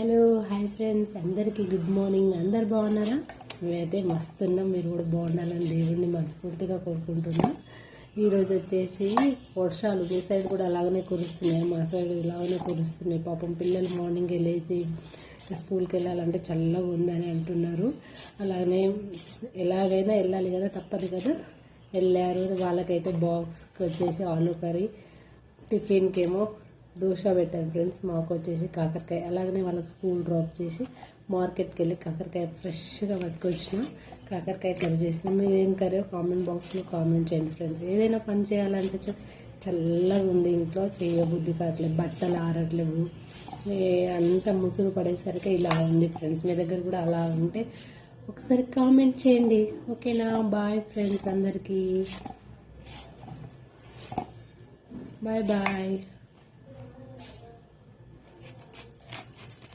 Hello hi friends. అందరికీ good morning. అందరు బాగున్నారా? మేమైతే మస్తు ఉన్నాం మీరు కూడా బాగుండాలని దేవుడిని మనస్ఫూర్తిగా కోరుకుంటున్నాం. ఈరోజు వచ్చేసి వర్షాలు మీ సైడ్ కూడా అలాగనే కురుస్తున్నాయి మా సైడ్ ఇలాగనే కురుస్తున్నాయి. పాపం పిల్లలు మార్నింగ్ వెళ్ళేసి స్కూల్కి వెళ్ళాలంటే చల్లగా ఉందని అంటున్నారు. అలాగనే ఎలాగైనా వెళ్ళాలి కదా తప్పదు కదా. వెళ్ళారు. వాళ్ళకైతే బాక్స్కి వచ్చేసి ఆలు కర్రీ టిఫిన్కి ఏమో దోశ పెట్టాను ఫ్రెండ్స్ మాకు వచ్చేసి కాకరకాయ. అలాగనే వాళ్ళకి స్కూల్ డ్రాప్ చేసి మార్కెట్కి వెళ్ళి కాకరకాయ ఫ్రెష్గా పట్టుకొచ్చిన. కాకరకాయ కర్రీ చేసిన. మీరు ఏం కర్రీ కామెంట్ బాక్స్లో కామెంట్ చేయండి ఫ్రెండ్స్ ఏదైనా పని చేయాలంటే చల్లగా ఉంది ఇంట్లో చేయబుద్ధి కావట్లేదు. బట్టలు ఆరట్లేవు. అంతా ముసురు పడేసరికి ఇలా ఉంది ఫ్రెండ్స్ మీ దగ్గర కూడా అలా ఉంటే ఒకసారి కామెంట్ చేయండి. ఓకేనా? బాయ్ ఫ్రెండ్స్ అందరికీ. Bye bye